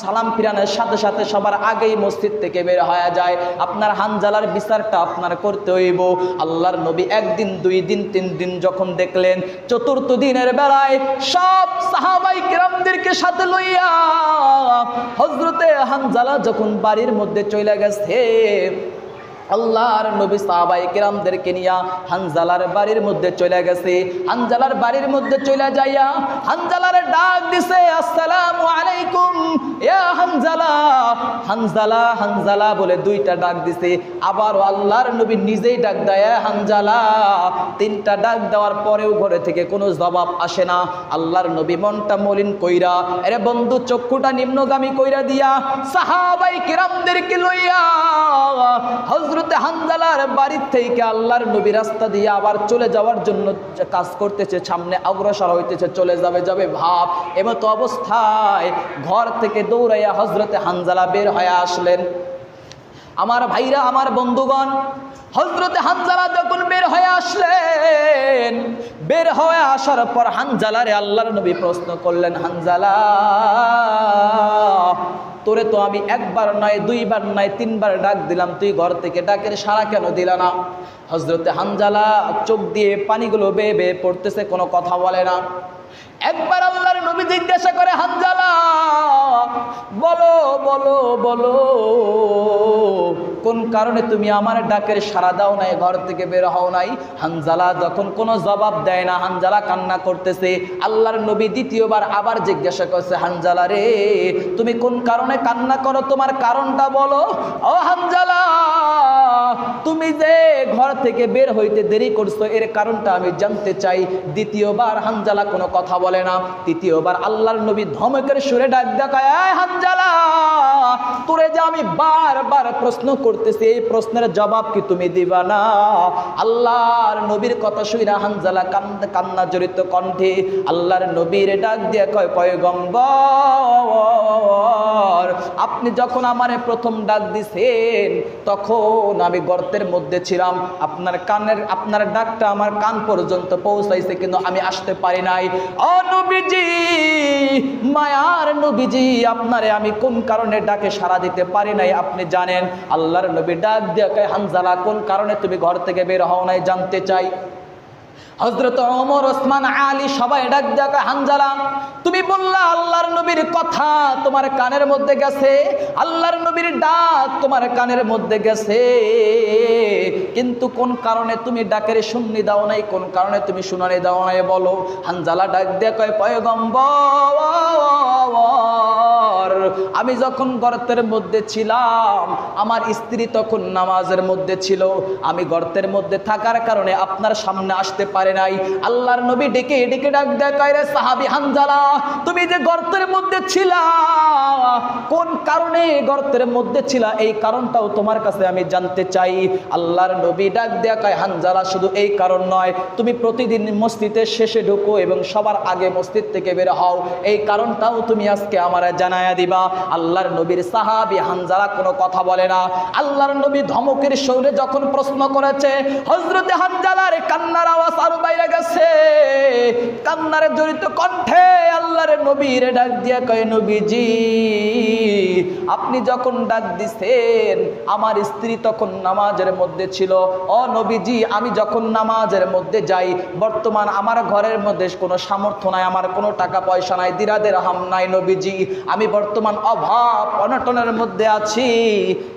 সালাম ফিরানোর সাথে সাথে সবার আগেই মসজিদ থেকে বের হয়ে যায়। আপনার হানজালার বিচারটা আপনার করতে হইব। আল্লাহর নবী একদিন, দুই দিন, তিন দিন যখন দেখলেন, চতুর্থ দিনের বেলায় সব সাহাবাই কিরামদেরকে সাথে লইয়া হজরতে হানজালা যখন বাড়ির মধ্যে চলে গেছে আল্লাহর নবী সাহাবাই কিরামদেরকে নিয়া হানজালার বাড়ির মধ্যে চলে গেছে। হানজালার বাড়ির মধ্যে চলে যাইয়া হানজালার ডাক দিছে, আসসালামু আলাইকুম, ইয়া হানজালা। হানজালা হানজালা বলে দুইটা ডাক দিছে। আল্লাহর নবী নিজেই ডাক দেয় হানজালা। তিনটা ডাক দেওয়ার পরেও ঘরে থেকে কোনো জবাব আসে না। আল্লাহর নবী মনটা মলিন কইরা বন্ধু, চক্ষুটা নিম্নগামী কইরা দিয়া সাহাবাই কিরামদেরকে লইয়া হজরতে হানজালার বাড়ির থেকে আল্লাহর নবী রাস্তা দিয়ে আবার চলে যাওয়ার জন্য কাজ করতেছে, সামনে অগ্রসর হইতেছে, চলে যাবে যাবে ভাব। এমতো অবস্থায় ঘর থেকে দৌড়াইয়া হজরতে হানজালা বের হয়ে আসলেন। আমার ভাইরা, আমার বন্ধুগণ হজরতে হানজালা যখন বের হয়ে আসলেন, বের হয়ে আসার পর হানজালারে আল্লাহর নবী প্রশ্ন করলেন, হানজালা তোরে তো আমি একবার নয়, দুইবার নয়, তিনবার ডাক দিলাম, তুই ঘর থেকে ডাকের সারা কেন দিল না? হজরতে হানজালা চোখ দিয়ে পানিগুলো বেয়ে বেয়ে পড়তেছে, কোনো কথা বলে না। একবার আল্লাহর নবী জিজ্ঞাসা করে, হানজালা, বলো বলো বলো। কোন কারণে তুমি আমার ডাকের সাড়া দাও নাই, ঘর থেকে বের হও নাই? হানজালা যখন কোনো জবাব দেয় না, হানজালা কান্না করতেছে। আল্লাহর নবী দ্বিতীয়বার আবার জিজ্ঞাসা করছে, হানজালা রে, তুমি কোন কারণে কান্না করো? তোমার কারণটা বলো। ও হানজালা, তুমি যে ঘর থেকে বের হইতে দেরি করছ, এর কারণটা আমি জানতে চাই। দ্বিতীয়বার হানজালা কোনো কথা বলে না। তৃতীয়বার আল্লাহর নবী ধমকের সুরে ডাক দেখায় হানজালা, তোরে যে আমি বারবার প্রশ্ন করতেছি, এই প্রশ্নের জবাব কি তুমি দিবা না? আল্লাহর নবীর কথা শুইরা হানজালা কান্না কান্না জড়িত কণ্ঠে আল্লাহর নবীর ডাক দিয়ে কয়, পয়গম্বর, আপনি যখন আমারে প্রথম ডাক দিছেন, তখন আমি গর্তের মধ্যে ছিলাম। আপনার কানের, আপনার ডাকটা আমার কান পর্যন্ত পৌঁছাইছে, কিন্তু আমি আসতে পারি নাই। ও নবীজি, মায়ার নবীজি, আপনারে আমি কোন কারণে ডাকে সাড়া দিতে পারি নাই, আপনি জানেন আল্লাহর নবী ডাক দিয়ে কয়, হানজালা কোন কারণে তুমি ঘর থেকে বের হও নাই জানতে চাই? হজরত ওমর ওসমান আলী সবাই ডাক দেখা হানজালা তুমি বললা আল্লাহর নবীর কথা তোমার কানের মধ্যে গেছে আল্লাহর নবীর ডাক তোমার কানের মধ্যে গেছে। কিন্তু কোন কারণে তুমি ডাকের শুননি দাও নাই কোন কারণে তুমি শুনানি দাও নাই বলো? হানজালা ডাক দিয়ে কয় পয়গম্বর আমি যখন গর্তের মধ্যে ছিলাম, আমার স্ত্রী তখন নামাজের মধ্যে ছিল। আমি গর্তের মধ্যে থাকার কারণে আপনার সামনে আসতে পারে নাই। আল্লাহর নবী ডেকে ডেকে ডাক দেখায় সাহাবি হানজালা, তুমি যে গর্তের মধ্যে ছিলা, কোন কারণে গর্তের মধ্যে ছিলা? এই কারণটাও তোমার কাছে আমি জানতে চাই। আল্লাহর নবী ডাক দেখায় হানজালা, শুধু এই কারণ নয়, তুমি প্রতিদিন মসজিদের শেষে ঢুকো এবং সবার আগে মসজিদ থেকে বের হও। এই কারণটাও তুমি আজকে আমার জানায়া দিবা। আল্লাহর নবীর সাহাবি হানজালা কোনো কথা বলে না। আল্লাহর নবী ধমকের সৌরে যখন প্রশ্ন করেছে হজরতে হানজালার কান্নার আওয়াজ আরও বাইরে গেছে। কান্নারে জড়িত কণ্ঠে আল্লাহর নবীর ডাক দিয়া কয়, নবীজি, আপনি যখন ডাক দিছেন, আমার স্ত্রী তখন নামাজের মধ্যে ছিল। ও নবীজি, আমি যখন নামাজের মধ্যে যাই, বর্তমান আমার ঘরের মধ্যে কোনো সামর্থ্য নাই, আমার কোনো টাকা পয়সা নাই, দিরাদের হাম নাই নবীজি। আমি বর্তমান অভাব অনটনের মধ্যে আছি।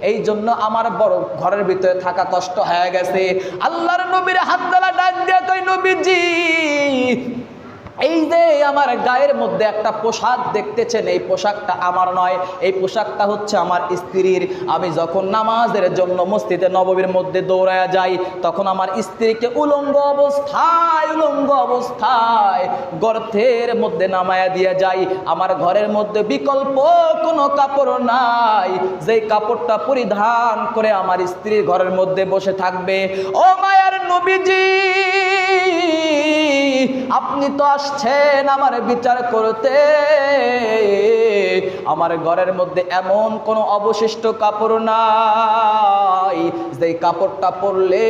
এই জন্য আমার বড় ঘরের ভিতরে থাকা কষ্ট হয়ে গেছে। আল্লাহর নবীর হাত ডাক দিয়া কই নবীজি। এই যে আমার গায়ের মধ্যে একটা পোশাক দেখতেছেন, এই পোশাকটা আমার নয়, এই পোশাকটা হচ্ছে আমার স্ত্রীর। আমি যখন নামাজের জন্য মসজিদে নববীর মধ্যে দৌড়ায় যাই, তখন আমার স্ত্রীকে উলঙ্গ অবস্থায় উলঙ্গ অবস্থায় গর্তের মধ্যে নামায়া দিয়ে যাই। আমার ঘরের মধ্যে বিকল্প কোনো কাপড় নাই। যেই কাপড়টা পরিধান করে আমার স্ত্রীর ঘরের মধ্যে বসে থাকবে, ও মায়ার নবীজি আপনি তো আসছেন আমার বিচার করতে। আমার ঘরের মধ্যে এমন কোনো অবশিষ্ট কাপড় নাই যে কাপড়টা পরলে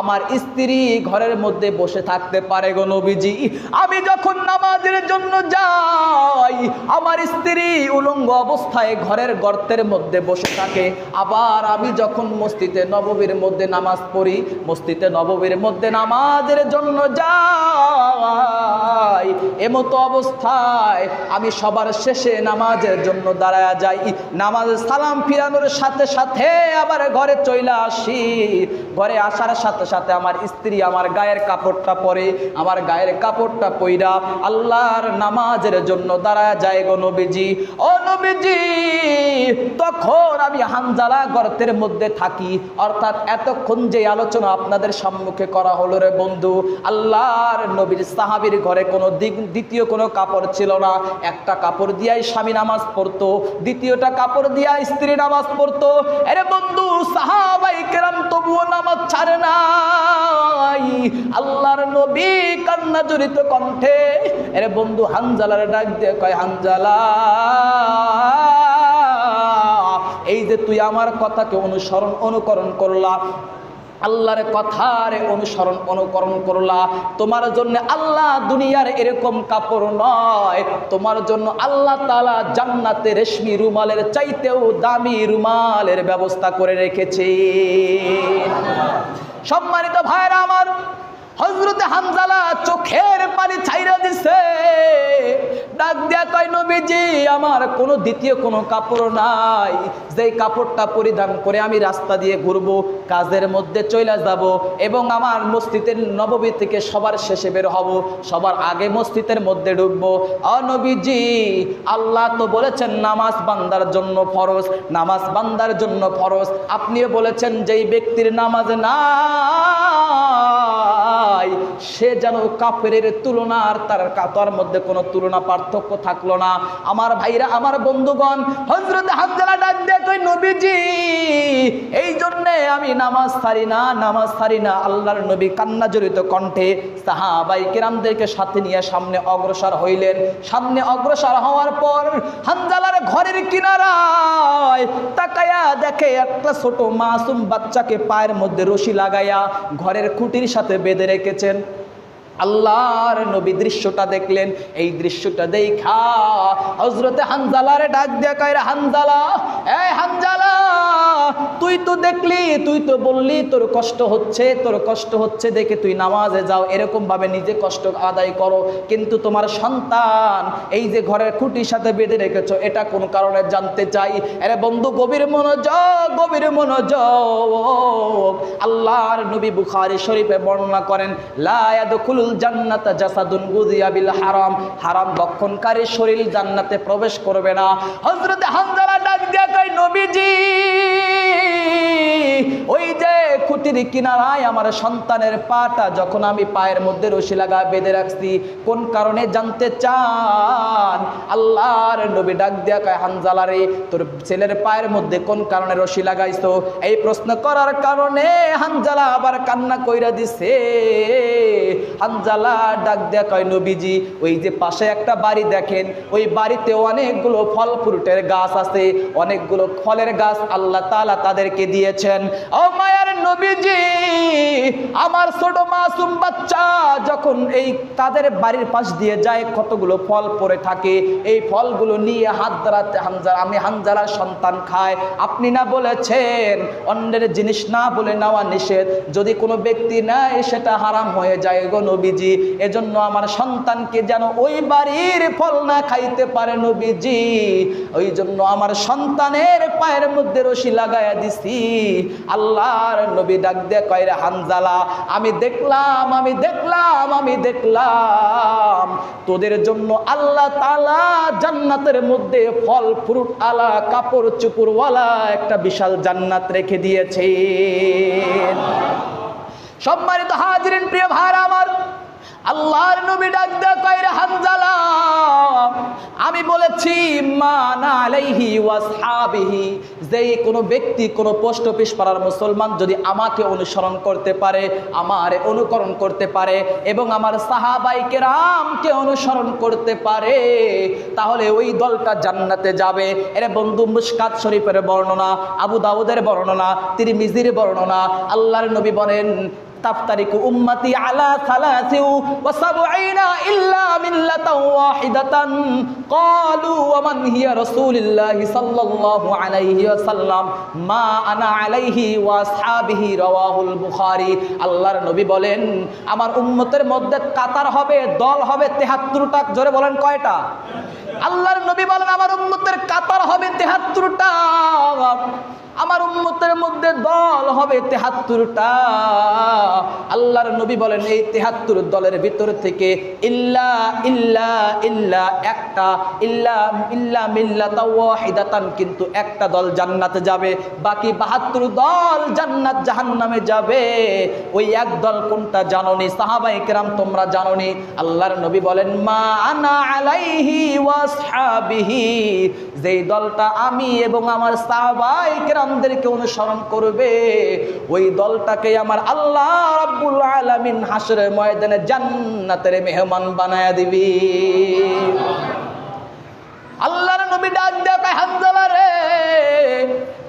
আমার স্ত্রী ঘরের মধ্যে বসে থাকতে পারে গো নবীজি। আমি যখন নামাজের জন্য যাই, আমার স্ত্রী উলঙ্গ অবস্থায় ঘরের গর্তের মধ্যে বসে থাকে। আবার আমি যখন মসজিদে নববীর মধ্যে নামাজ পড়ি, মসজিদে নববীর মধ্যে নামাজের জন্য যাই এমতো অবস্থায় আমি সবার শেষে নামাজের জন্য দাঁড়ায় যাই। নামাজ সালাম ফিরানোর সাথে সাথে আবার ঘরে চলে আসি। ঘরে আসার সাথে সাথে আমার স্ত্রী আমার গায়ের কাপড়টা পরে, আমার গায়ের কাপড়টা পইরা আল্লাহর নামাজের জন্য দাঁড়ায় যায় গো নবীজি। ও নবীজি, তখন আমি হানজালা গর্তের মধ্যে থাকি। অর্থাৎ এতক্ষণ যে আলোচনা আপনাদের সম্মুখে করা হলো রে বন্ধু, আল্লাহর নবীর সাহাবীর ঘরে কোনো দ্বিতীয় কোনো কাপড় ছিল না। একটা কাপড় দিয়াই স্বামী নামাজ পড়তো, দ্বিতীয়টা কাপড় দিয়া স্ত্রী নামাজ পড়তো। আরে বন্ধু, সাহাবাই কেরাম তবুও নামাজ ছাড়ে নাই। আল্লাহর নবী কান্না জড়িত কণ্ঠে, আরে বন্ধু, হানজালার ডাক দিয়ে কয়, হানজালা, এই যে তুই আমার কথাকে অনুসরণ, অনুকরণ করলা। আল্লাহর কথার অনুসরণ অনুকরণ করলা। তোমার জন্য আল্লাহ দুনিয়ার এরকম কাপড় নয়। তোমার জন্য আল্লাহ তালা জান্নাতে রেশমি রুমালের চাইতেও দামি রুমালের ব্যবস্থা করে রেখেছে। সম্মানিত ভাইরা আমার হজরতে হামজালা চোখের পানি ছাইরা নবীজি আমার কোনো দ্বিতীয় কোনো কাপড় নাই, যেই কাপড়টা পরিধান করে আমি রাস্তা দিয়ে ঘুরবো, কাজের মধ্যে চলে যাব এবং আমার মসজিদের নববী থেকে সবার শেষে বের হব, সবার আগে মসজিদের মধ্যে ঢুকবো। অনবীজি আল্লাহ তো বলেছেন নামাজ বান্দার জন্য ফরজ, নামাজ বান্দার জন্য ফরজ। আপনিও বলেছেন যেই ব্যক্তির নামাজ না নাই, সে যেন কাফেরের তুলনা আর তার কাতার মধ্যে কোনো তুলনা পার্থক্য থাকল না। আমার ভাইরা, আমার বন্ধুগণ হজরত হামজালা ডাক দিয়ে কই নবীজি এই জন্যে আমি নামাজ ছাড়ি না, নামাজ ছাড়ি না। আল্লাহর নবী কান্না জড়িত কণ্ঠে সাহাবাই কিরামদেরকে সাথে নিয়ে সামনে অগ্রসর হইলেন। সামনে অগ্রসর হওয়ার পর হামজালার ঘরের কিনারায় তাকায়া দেখে একটা ছোট মাসুম বাচ্চাকে পায়ের মধ্যে রশি লাগাইয়া ঘরের খুঁটির সাথে বেঁধে রেখেছেন আল্লাহর নবী দৃশ্যটা দেখলেন। এই দৃশ্যটা দেখা হজরতে হানজালারে ডাক দিয়া কয় হানজালা এই হানজালা, তুই তো দেখলি, তুই তো বললি, তোর কষ্ট হচ্ছে, তোর কষ্ট হচ্ছে দেখে তুই নামাজে যাও এরকম ভাবে নিজে কষ্ট আদায় করো। কিন্তু তোমার সন্তান এই যে ঘরের খুঁটির সাথে বেঁধে রেখেছ, এটা কোন কারণে জানতে চাই? আরে বন্ধু, গভীর মনোযোগ গভীর মনোযোগ। আল্লাহর নবী বুখারী শরীফে বর্ণনা করেন, লা ইয়াদখুলুল জান্নাতা জাসাদুন হারাম। হারাম ভক্ষণকারী শরীর জান্নাতে প্রবেশ করবে না। হযরত হানজালা ডাক দিয়া কয়, নবীজি! ওই যে খুঁটির কিনারায় আমার সন্তানের পাটা, যখন আমি পায়ের মধ্যে রশি লাগা বেঁধে রাখছি, কোন কারণে জানতে চান? আল্লাহর নবী ডাক দিয়া কয় হানজালারে তোর ছেলের পায়ের মধ্যে কোন কারণে রশি লাগাইছো? এই প্রশ্ন করার কারণে হানজালা আবার কান্না কইরা দিছে। হানজালা ডাক দিয়া কয়, নবীজি, ওই যে পাশে একটা বাড়ি দেখেন, ওই বাড়িতে অনেকগুলো ফল ফ্রুটের গাছ আছে, অনেকগুলো ফলের গাছ আল্লাহ তাআলা তাদেরকে দিয়েছেন। ও মায়ার নবীজি, আমার ছোট মাসুম বাচ্চা যখন এই তাদের বাড়ির পাশ দিয়ে যায়, কতগুলো ফল পড়ে থাকে, এই ফলগুলো নিয়ে হাত ধরাতে হামজালা আমি হামজালার সন্তান খায় আপনি না বলেছেন, অন্যের জিনিস না বলে নেওয়া নিষেধ। যদি কোনো ব্যক্তি নেয়, সেটা হারাম হয়ে যায় গো নবীজি। এজন্য আমার সন্তানকে যেন ওই বাড়ির ফল না খাইতে পারে নবীজি। ওই জন্য আমার সন্তানের পায়ের মধ্যে রশি লাগাইয়া দিছি। আল্লাহর নবী ডাক দিয়ে কয়রে হানজালা, আমি দেখলাম আমি দেখলাম আমি দেখলাম। তোদের জন্য আল্লাহ তালা জান্নাতের মধ্যে ফল, ফ্রুট, আলা, কাপড়, চুপুরওয়ালা একটা বিশাল জান্নাত রেখে দিয়েছে। সম্মানিত হাজিরিন, প্রিয় ভাইরা আমার আল্লাহর নবী ডাক কইরা হানজালা আমি বলেছি মানা আলাইহি ওয়াসহাবিহি যে কোনো ব্যক্তি কোনো পোস্ট অফিস পাড়ার মুসলমান যদি আমাকে অনুসরণ করতে পারে, আমার অনুকরণ করতে পারে এবং আমার সাহাবাইকে রামকে অনুসরণ করতে পারে, তাহলে ওই দলটা জান্নাতে যাবে। এর বন্ধু, মুশকাত শরীফের বর্ণনা, আবু দাউদের বর্ণনা, তিরমিজির বর্ণনা, আল্লাহর নবী বলেন তাফতারিকু উম্মতি আলা সালাসিউ ওয়া সাবঈনা ইল্লা ওয়াহিদাতান। ক্বালু ওয়া মান হিয়া রাসূলুল্লাহি সাল্লাল্লাহু আলাইহি ওয়া সাল্লাম মা আনা আলাইহি ওয়া আসহাবিহি রাওয়াহুল বুখারী। আল্লাহর নবী বলেন, আমার উম্মতের মধ্যে কাতার হবে, দল হবে 73টা জোরে বলেন কয়টা? আল্লাহর নবী বলেন, আমার উম্মতের কাতার হবে 73টা আমার উম্মতের মধ্যে দল হবে তেহাত্তরটা। আল্লাহর নবী বলেন, এই তেহাত্তর দলের ভিতর থেকে ইল্লা ইল্লা ইল্লা একটা, ইল্লা ইল্লা মিল্লা তাওয়াহিদাতান কিন্তু একটা দল জান্নাতে যাবে। বাকি বাহাত্তর দল জান্নাত জাহান্নামে যাবে। ওই এক দল কোনটা জাননি? সাহাবাই কেরাম তোমরা জানো জাননি? আল্লাহর নবী বলেন, মা আনা আলাইহি ওয়াসহাবিহি। যেই দলটা আমি এবং আমার সাহাবাই কেরামদেরকে অনুসরণ করবে ওই দলটাকে আমার আল্লাহ রাব্বুল আলামিন হাসরের ময়দানে জান্নাতের মেহমান বানায়া দিবি। আল্লাহর নবী ডাক দেয় কয়, হানজালা রে।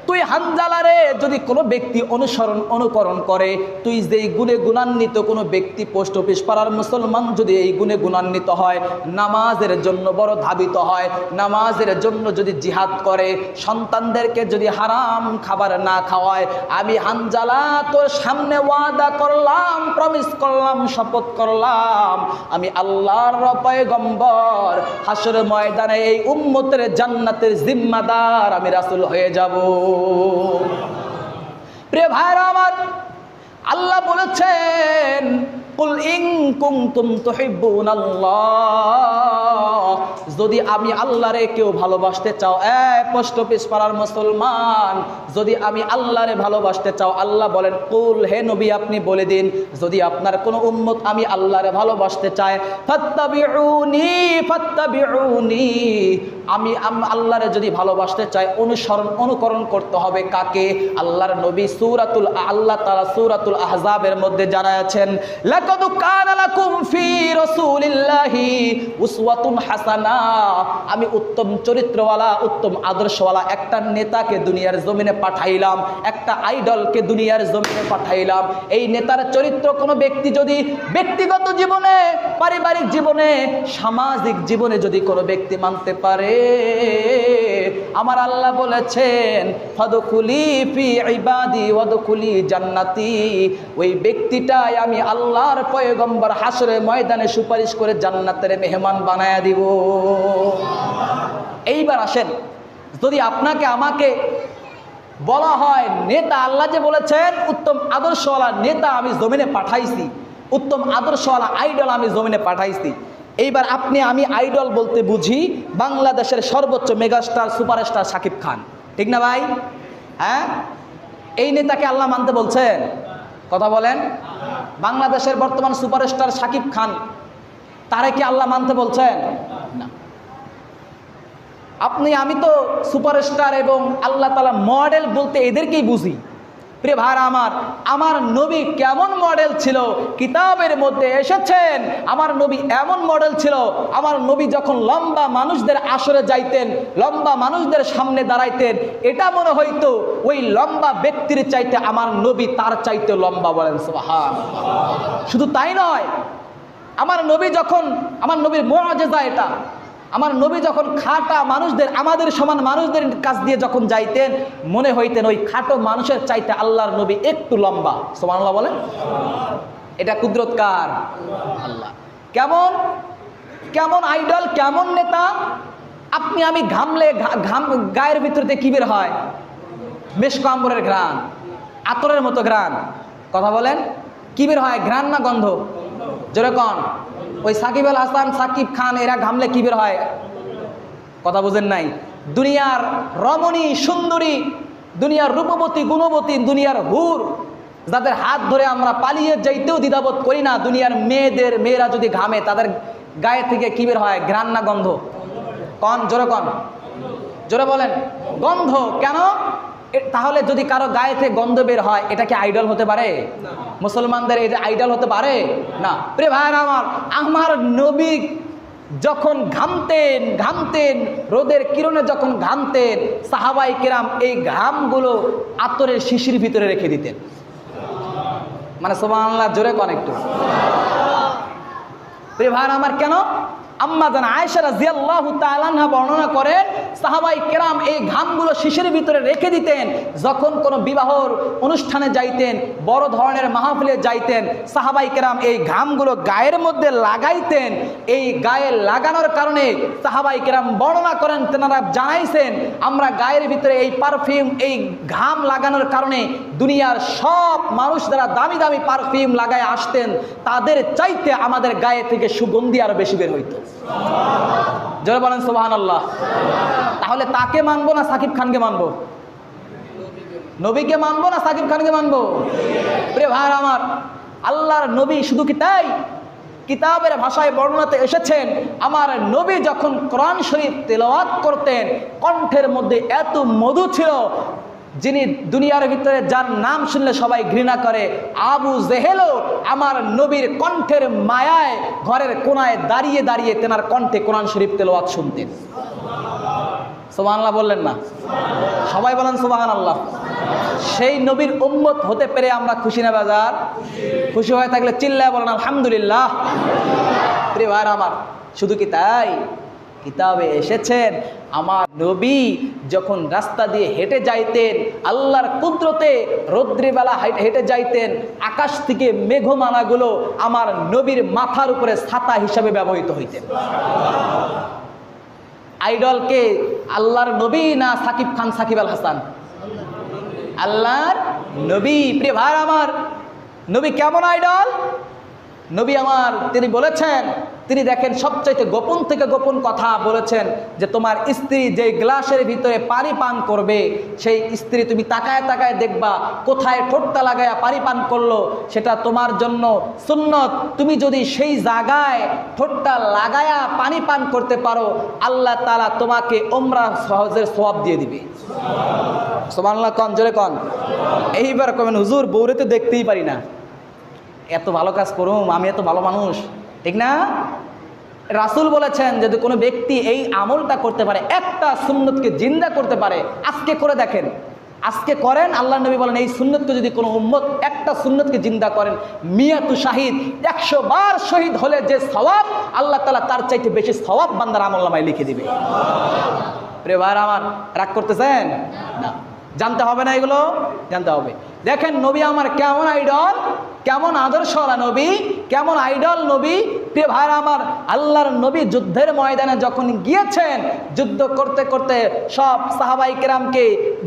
তুই হানজালা রে যদি কোনো ব্যক্তি অনুসরণ, অনুকরণ করে, তুই যেই গুণে গুণান্বিত কোনো ব্যক্তি পোস্ট অফিস পাড়ার মুসলমান যদি এই গুণে গুণান্বিত হয়, নামাজের জন্য বড় ধাবিত হয়, নামাজের জন্য যদি জিহাদ করে, সন্তানদেরকে যদি হারাম খাবার না খাওয়ায়, আমি হানজালা তোর সামনে ওয়াদা করলাম প্রমিস করলাম, শপথ করলাম, আমি আল্লাহর পয়গম্বর হাসর ময়দানে এই উম্মতের জান্নাতের জিম্মাদার আমি রাসুল হয়ে যাব। প্রিয় ভাইরা আমার আল্লাহ বলেছেন কুল ইন কুনতুম তুহিব্বুনাল্লাহ। যদি আমি আল্লাহরে কেউ ভালোবাসতে চাও এক পোস্ট অফিস পাড়ার মুসলমান, যদি আমি আল্লাহরে ভালোবাসতে চাও, আল্লাহ বলেন, কুল, হে নবী, আপনি বলে দিন, যদি আপনার কোনো উম্মত আমি আল্লাহরে ভালোবাসতে চায়, ফাত্তাবিউনি ফাত্তাবিউনি। আমি আল্লাহরে যদি ভালোবাসতে চাই, অনুসরণ, অনুকরণ করতে হবে কাকে? আল্লাহর নবী সূরাতুল আল্লাহ তাআলা সূরাতুল আহজাবের মধ্যে জানাচ্ছেন লাকাদ কানা লাকুম ফি রাসূলিল্লাহি উসওয়াতুন হাসানা। আমি উত্তম চরিত্রওয়ালা, উত্তম আদর্শওয়ালা একটা নেতাকে দুনিয়ার জমিনে পাঠাইলাম, একটা আইডলকে দুনিয়ার জমিনে পাঠাইলাম। এই নেতার চরিত্র কোনো ব্যক্তি যদি ব্যক্তিগত জীবনে, পারিবারিক জীবনে, সামাজিক জীবনে যদি কোনো ব্যক্তি মানতে পারে, আমার আল্লাহ বলেছেন ফদকুলি ফি ইবাদি ওয়াদকুলি জান্নাতি। ওই ব্যক্তিটাই আমি আল্লাহর পয়গম্বর হাসরে ময়দানে সুপারিশ করে জান্নাতের মেহমান বানায়া দিব। এইবার আসেন, যদি আপনাকে, আমাকে বলা হয়, নেতা আল্লাহ যে বলেছেন, উত্তম আদর্শওয়ালা নেতা আমি জমিনে পাঠাইছি, উত্তম আদর্শওয়ালা আইডল আমি জমিনে পাঠাইছি। এইবার আপনি, আমি আইডল বলতে বুঝি বাংলাদেশের সর্বোচ্চ মেগাস্টার, সুপারস্টার শাকিব খান। ঠিক না ভাই? হ্যাঁ? এই নেতাকে আল্লাহ মানতে বলছেন? কথা বলেন। বাংলাদেশের বর্তমান সুপারস্টার শাকিব খান তারে কি আল্লাহ মানতে বলছেন? আপনি, আমি তো সুপারস্টার এবং আল্লাহ তালা মডেল বলতে এদেরকেই বুঝি। প্রিয় ভাইরা আমার আমার নবী কেমন মডেল ছিল? কিতাবের মধ্যে এসেছেন, আমার নবী এমন মডেল ছিল, আমার নবী যখন লম্বা মানুষদের আসরে যাইতেন, লম্বা মানুষদের সামনে দাঁড়াইতেন, এটা মনে হইতো ওই লম্বা ব্যক্তির চাইতে আমার নবী তার চাইতে লম্বা বলেন শুধু তাই নয় আমার নবী যখন, আমার নবীর মজেজা এটা। আমার নবী যখন খাটা মানুষদের, আমাদের সমান মানুষদের কাছ দিয়ে যখন যাইতেন, মনে হইতেন ওই খাটো মানুষের চাইতে আল্লাহর নবী একটু লম্বা। সোমান আল্লাহ বলেন? এটা কুদরত কার? আল্লাহ। কেমন? কেমন আইডল? কেমন নেতা? আপনি আমি ঘামলে ঘাম, গায়ের ভিতর দিয়ে কি বের হয়? মেশকো আম্বরের ঘ্রাণ, আতরের মতো ঘ্রাণ। কথা বলেন? কি বের হয়? ঘ্রাণ না গন্ধ? যেরকম ওই সাকিব আল হাসান, সাকিব খান, এরা ঘামলে কি বের হয়? কথা বোঝেন নাই। দুনিয়ার রমণী, সুন্দরী, দুনিয়ার রূপবতী, গুণবতী, দুনিয়ার হুর, যাদের হাত ধরে আমরা পালিয়ে যাইতেও দ্বিধাবোধ করি না, দুনিয়ার মেয়েদের, মেয়েরা যদি ঘামে, তাদের গায়ে থেকে কি বের হয়? ঘ্রাণ না গন্ধ? কন, জোরে কন। জোরে বলেন, গন্ধ কেন? তাহলে যদি কারও গায়ে থেকে গন্ধ বের হয় এটা কি আইডল হতে পারে? মুসলমানদের এটা আইডল হতে পারে? না। প্রিয় ভাইয়ের আমার আমার নবী যখন ঘামতেন ঘামতেন রোদের কিরণে যখন ঘামতেন সাহাবাই কেরাম এই ঘামগুলো আতরের শিশির ভিতরে রেখে দিতেন। মানে সোমান জোরে কন একটু। প্রিয় ভাইয়ের আমার কেন? আম্মা জান আয়েশা রাদিয়াল্লাহু তাআলা বর্ণনা করেন সাহাবাই কেরাম এই ঘামগুলো শিশির ভিতরে রেখে দিতেন। যখন কোনো বিবাহর অনুষ্ঠানে যাইতেন, বড় ধরনের মাহফিলে যাইতেন, সাহাবাই কেরাম এই ঘামগুলো গায়ের মধ্যে লাগাইতেন। এই গায়ে লাগানোর কারণে সাহাবাই কেরাম বর্ণনা করেন, তেনারা জানাইছেন, আমরা গায়ের ভিতরে এই পারফিউম, এই ঘাম লাগানোর কারণে দুনিয়ার সব মানুষ যারা দামি দামি পারফিউম লাগায় আসতেন, তাদের চাইতে আমাদের গায়ে থেকে সুগন্ধি আরও বেশি বের হইতো। জয় বলেন সোহান আল্লাহ তাহলে তাকে মানবো না সাকিব খানকে মানবো? নবীকে মানবো না সাকিব খানকে মানবো? প্রিয় ভাইয়ার আমার, আল্লাহর নবী শুধু কি তাই? কিতাবের ভাষায় বর্ণনাতে এসেছেন, আমার নবী যখন কোরআন শরীফ তেলাওয়াত করতেন, কণ্ঠের মধ্যে এত মধু ছিল যিনি দুনিয়ার ভিতরে যার নাম শুনলে সবাই ঘৃণা করে, আবু জেহেলও আমার নবীর কণ্ঠের মায়ায় ঘরের কোনায় দাঁড়িয়ে দাঁড়িয়ে তেনার কণ্ঠে কোরআন শরীফ তেলাওয়াত শুনতেন। সোবাহ বললেন না? সবাই বলেন সুবাহান আল্লাহ সেই নবীর উম্মত হতে পেরে আমরা খুশি না বাজার? খুশি হয়ে থাকলে চিল্লায় বলেন, আলহামদুলিল্লাহ। প্রিয় ভাইয়ের আমার, শুধু কি তাই? কিতাবে এসেছেন, আমার নবী যখন রাস্তা দিয়ে হেঁটে যাইতেন, আল্লাহর কুদরতে রৌদ্রিবেলা হেঁটে যাইতেন, আকাশ থেকে মেঘমালাগুলো আমার নবীর মাথার উপরে ছাতা হিসাবে ব্যবহৃত হইতেন। আইডলকে আল্লাহর নবী না সাকিব খান সাকিব আল হাসান? আল্লাহর নবী। প্রিয় ভাই আমার, নবী কেমন আইডল? নবী আমার, তিনি বলেছেন তিনি দেখেন সবচাইতে গোপন থেকে গোপন কথা বলেছেন যে তোমার স্ত্রী যে গ্লাসের ভিতরে পানি পান করবে, সেই স্ত্রী তুমি তাকায় তাকায় দেখবা কোথায় ঠোঁটটা লাগায়া পানি পান করল, সেটা তোমার জন্য সুন্নত। তুমি যদি সেই জায়গায় ঠোঁটটা লাগায়া পানি পান করতে পারো, আল্লাহ তালা তোমাকে ওমরা সহজের সবাব দিয়ে দিবে। সোমান্লা কন? জোরে কন? এইবার কবেন হুজুর বৌরে তো দেখতেই পারি না। এত ভালো কাজ করুম, আমি এত ভালো মানুষ। ঠিক না? রাসুল বলেছেন যদি কোনো ব্যক্তি এই আমলটা করতে পারে, একটা সুন্নতকে জিন্দা করতে পারে, আজকে করে দেখেন। আজকে করেন আল্লাহ নবী বলেন, এই সুন্নতকে যদি কোনো উম্মত একটা সুন্নতকে জিন্দা করেন, মিয়াতু শাহিদ, একশো বার শহীদ হলে যে সওয়াব, আল্লাহ তালা তার চাইতে বেশি সওয়াব বান্দার আমল্লামায় লিখে দিবে। প্রিয় আমার, রাগ করতেছেন? না। জানতে হবে না এগুলো? জানতে হবে। দেখেন নবী আমার কেমন আইডল কেমন আদর্শওয়ালা নবী, কেমন আইডল নবী। প্রিয় আমার, আল্লাহর নবী যুদ্ধের ময়দানে যখন গিয়েছেন, যুদ্ধ করতে করতে সব সাহাবাই কেরামকে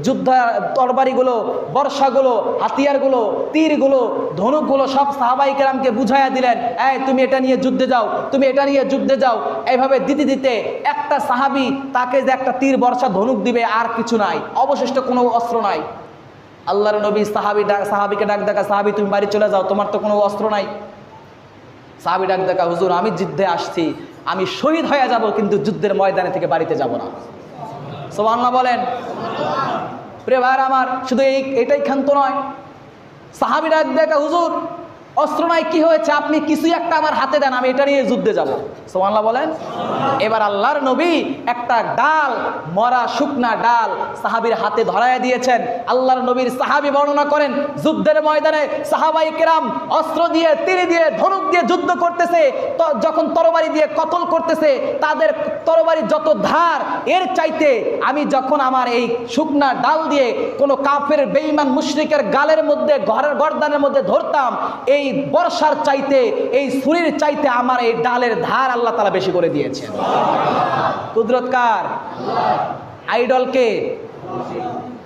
যুদ্ধ তরবারিগুলো, বর্ষাগুলো, হাতিয়ারগুলো, তীরগুলো, ধনুকগুলো সব সাহাবাই কেরামকে বুঝাইয়া দিলেন, এই, তুমি এটা নিয়ে যুদ্ধে যাও, তুমি এটা নিয়ে যুদ্ধে যাও। এইভাবে দিতে দিতে একটা সাহাবি তাকে যে একটা তীর, বর্ষা, ধনুক দিবে আর কিছু নাই, অবশিষ্ট কোনো অস্ত্র নাই। আল্লাহর নবী সাহাবি ডাক সাহাবিকে ডাক দেখা, সাহাবি, তুমি বাড়ি চলে যাও, তোমার তো কোনো অস্ত্র নাই। সাহাবি ডাক দেখা, হুজুর, আমি যুদ্ধে আসছি, আমি শহীদ হয়ে যাব, কিন্তু যুদ্ধের ময়দানে থেকে বাড়িতে যাব না। সোমান্না বলেন। প্রে ভাইয়ার আমার, শুধু এই এটাই ক্ষান্ত নয়। সাহাবি ডাক দেখা, হুজুর অস্ত্র নাই কি হয়েছে? আপনি কিছুই একটা আমার হাতে দেন, আমি এটা নিয়ে যুদ্ধে যাব। সোমান্লা বলেন। এবার আল্লাহর নবী একটা ডাল, মরা শুকনা ডাল সাহাবির হাতে ধরায় দিয়েছেন। আল্লাহর নবীর সাহাবি বর্ণনা করেন, যুদ্ধের ময়দানে সাহাবাই কেরাম অস্ত্র দিয়ে তীর দিয়ে, ধনুক দিয়ে যুদ্ধ করতেছে। যখন তরবারি দিয়ে কতল করতেছে, তাদের তরবারি যত ধার, এর চাইতে আমি যখন আমার এই শুকনা ডাল দিয়ে কোনো কাফের বেইমান মুশরিকের গালের মধ্যে, ঘরের গর্দানের মধ্যে ধরতাম, এই বর্ষার চাইতে, এই ছুরির চাইতে আমার এই ডালের ধার আল্লাহ তালা বেশি করে দিয়েছেন। কুদরতকার আইডলকে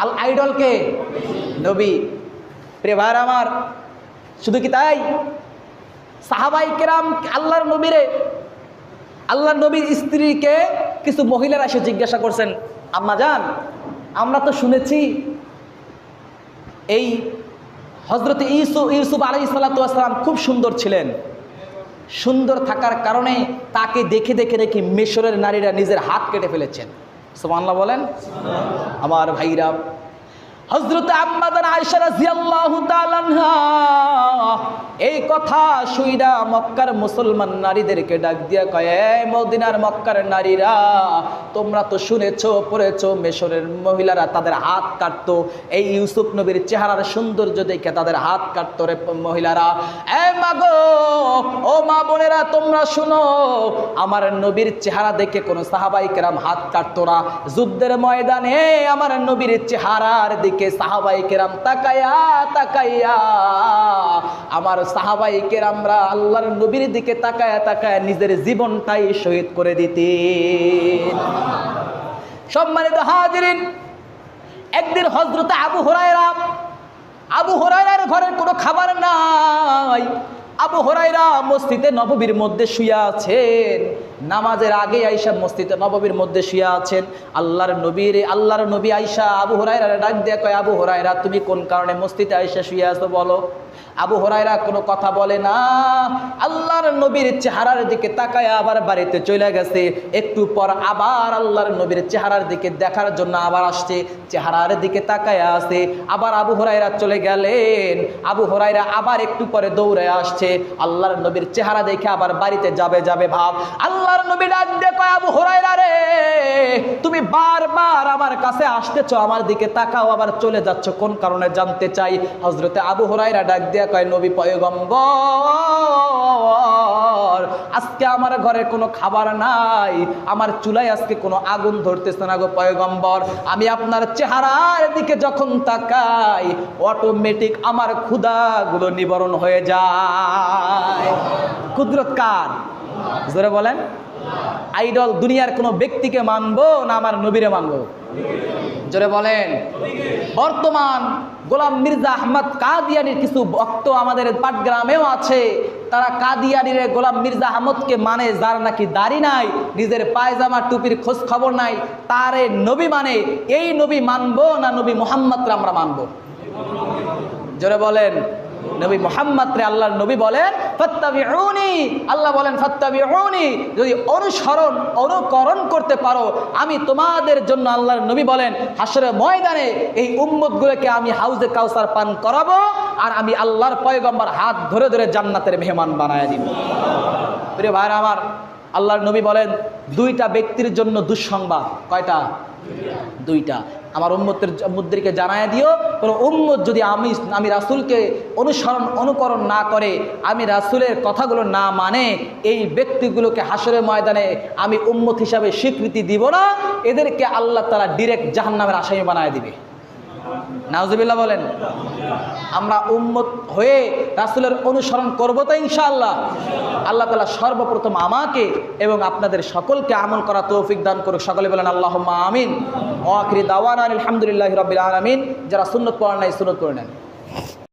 আল আইডলকে নবী। প্রিয় ভাইয়ের আমার, শুধু কি তাই? সাহাবাই কেরাম আল্লাহর নবীরে, আল্লাহর নবীর স্ত্রীকে কিছু মহিলারা এসে জিজ্ঞাসা করছেন, আম্মা যান আমরা তো শুনেছি এই হজরত ইউসুফ ইউসুফ আলাই সাল্লাতাম খুব সুন্দর ছিলেন। সুন্দর থাকার কারণে তাকে দেখে দেখে দেখি মেশরের নারীরা নিজের হাত কেটে ফেলেছেন। সোমান্লা বলেন, আমার ভাইরা হজরত আম্মাদান তাআলা এই কথা শুইরা মক্কার মুসলমান নারীদেরকে ডাক দিয়া কয় মদিনার মক্কার নারীরা, তোমরা তো শুনেছো, পড়েছো, মেশরের মহিলারা তাদের হাত কাটতো, এই ইউসুফ নবীর চেহারার সৌন্দর্য দেখে তাদের হাত কাটতো রে মহিলারা। এ মাগো ও মা বোনেরা, তোমরা শুনো, আমার নবীর চেহারা দেখে কোনো সাহাবাই কেরাম হাত কাটতো না। যুদ্ধের ময়দানে আমার নবীর চেহারার দিকে সাহাবাই কেরাম তাকাইয়া তাকাইয়া আমার সাহাবাই কেরামরা আল্লাহর নবীর দিকে তাকায়া তাকায়া নিজের জীবনটাই শহীদ করে দিতেন। সম্মানিত হাজিরিন, একদিন হজরতে আবু হরাইরা আবু হরাইরার ঘরের কোনো খাবার নাই। আবু হরাইরা মসজিদে নববীর মধ্যে শুয়ে আছেন। নামাজের আগে আইসা মসজিদে নববীর মধ্যে শুয়ে আছেন। আল্লাহর নবীর, আল্লাহর নবী আইসা আবু হরাইরা ডাক দিয়ে কয়, আবু হরাইরা তুমি কোন কারণে মসজিদে আইসা শুয়ে আছো বলো? আবু হরাইরা কোনো কথা বলে না। আল্লাহর নবীর চেহারার দিকে তাকায় আবার বাড়িতে চলে গেছে। একটু পর আবার আল্লাহর নবীর চেহারার দিকে দেখার জন্য আবার আসছে। চেহারার দিকে তাকায় আসে আবার আবু হরাইরা চলে গেলেন। আবু হরাইরা আবার একটু পরে দৌড়ে আসছে। আল্লাহর নবীর চেহারা দেখে আবার বাড়িতে যাবে যাবে ভাব। আল্লাহর নবী ডাক কয়, আবু হরাইরা রে, তুমি বারবার আমার কাছে আসতেছো, আমার দিকে তাকাও, আবার চলে যাচ্ছ, কোন কারণে জানতে চাই? হজরতে আবু হরাইরা ডাক দিয়ে কয়, নবী পয়গম্বর, আজকে আমার ঘরে কোনো খাবার নাই, আমার চুলায় আজকে কোনো আগুন ধরতেছে না গো পয়গম্বর। আমি আপনার চেহারার দিকে যখন তাকাই অটোমেটিক আমার ক্ষুধাগুলো নিবারণ হয়ে যায়। কুদরত কার? জোরে বলেন। আইডল দুনিয়ার কোনো ব্যক্তিকে মানবো না আমার নবীরে মানবো? জোরে বলেন। বর্তমান গোলাম মির্জা আহমদ কাদিয়ানির কিছু ভক্ত আমাদের পাটগ্রামেও আছে। তারা কাদিয়ানির গোলাম মির্জা আহমদকে মানে যার নাকি দাড়ি নাই, নিজের পায়জামা, টুপির খোঁজ খবর নাই, তারে নবী মানে। এই নবী মানবো না নবী মোহাম্মদরা আমরা মানবো? জোরে বলেন। নবী মোহাম্মদ রে আল্লাহর নবী বলেন, ফাত্তাবিউনি আল্লাহ বলেন, ফাত্তাবিউনি যদি অনুসরণ, অনুকরণ করতে পারো, আমি তোমাদের জন্য আল্লাহর নবী বলেন হাসরের ময়দানে এই উম্মতগুলোকে আমি হাউজে কাউসার পান করাবো আর আমি আল্লাহর পয়গম্বর হাত ধরে ধরে জান্নাতের মেহমান বানায় দিব। প্রিয় ভাইরা আমার, আল্লাহর নবী বলেন, দুইটা ব্যক্তির জন্য দুঃসংবাদ। কয়টা? দুইটা। আমার উম্মতের মুদ্রিকে জানায় দিও। কোনো উম্মত যদি আমি আমি রাসুলকে অনুসরণ, অনুকরণ না করে, আমি রাসুলের কথাগুলো না মানে এই ব্যক্তিগুলোকে হাসরের ময়দানে আমি উম্মত হিসাবে স্বীকৃতি দিব না, এদেরকে আল্লাহ তারা ডিরেক্ট জাহান্নামের আসামি বানায় দিবে। নাউজুবিল্লাহ বলেন, আমরা উম্মত হয়ে রাসুলের অনুসরণ করব তো ইনশাআল্লাহ। আল্লাহ তালা সর্বপ্রথম আমাকে এবং আপনাদের সকলকে আমল করা তৌফিক দান করুক। সকলে বলেন আল্লাহ আমিন। ও আখরি দাওয়ান আলহামদুলিল্লাহ রবিল আলমিন। যারা সুন্নত পড়ান নাই, সুন্নত করে নেন।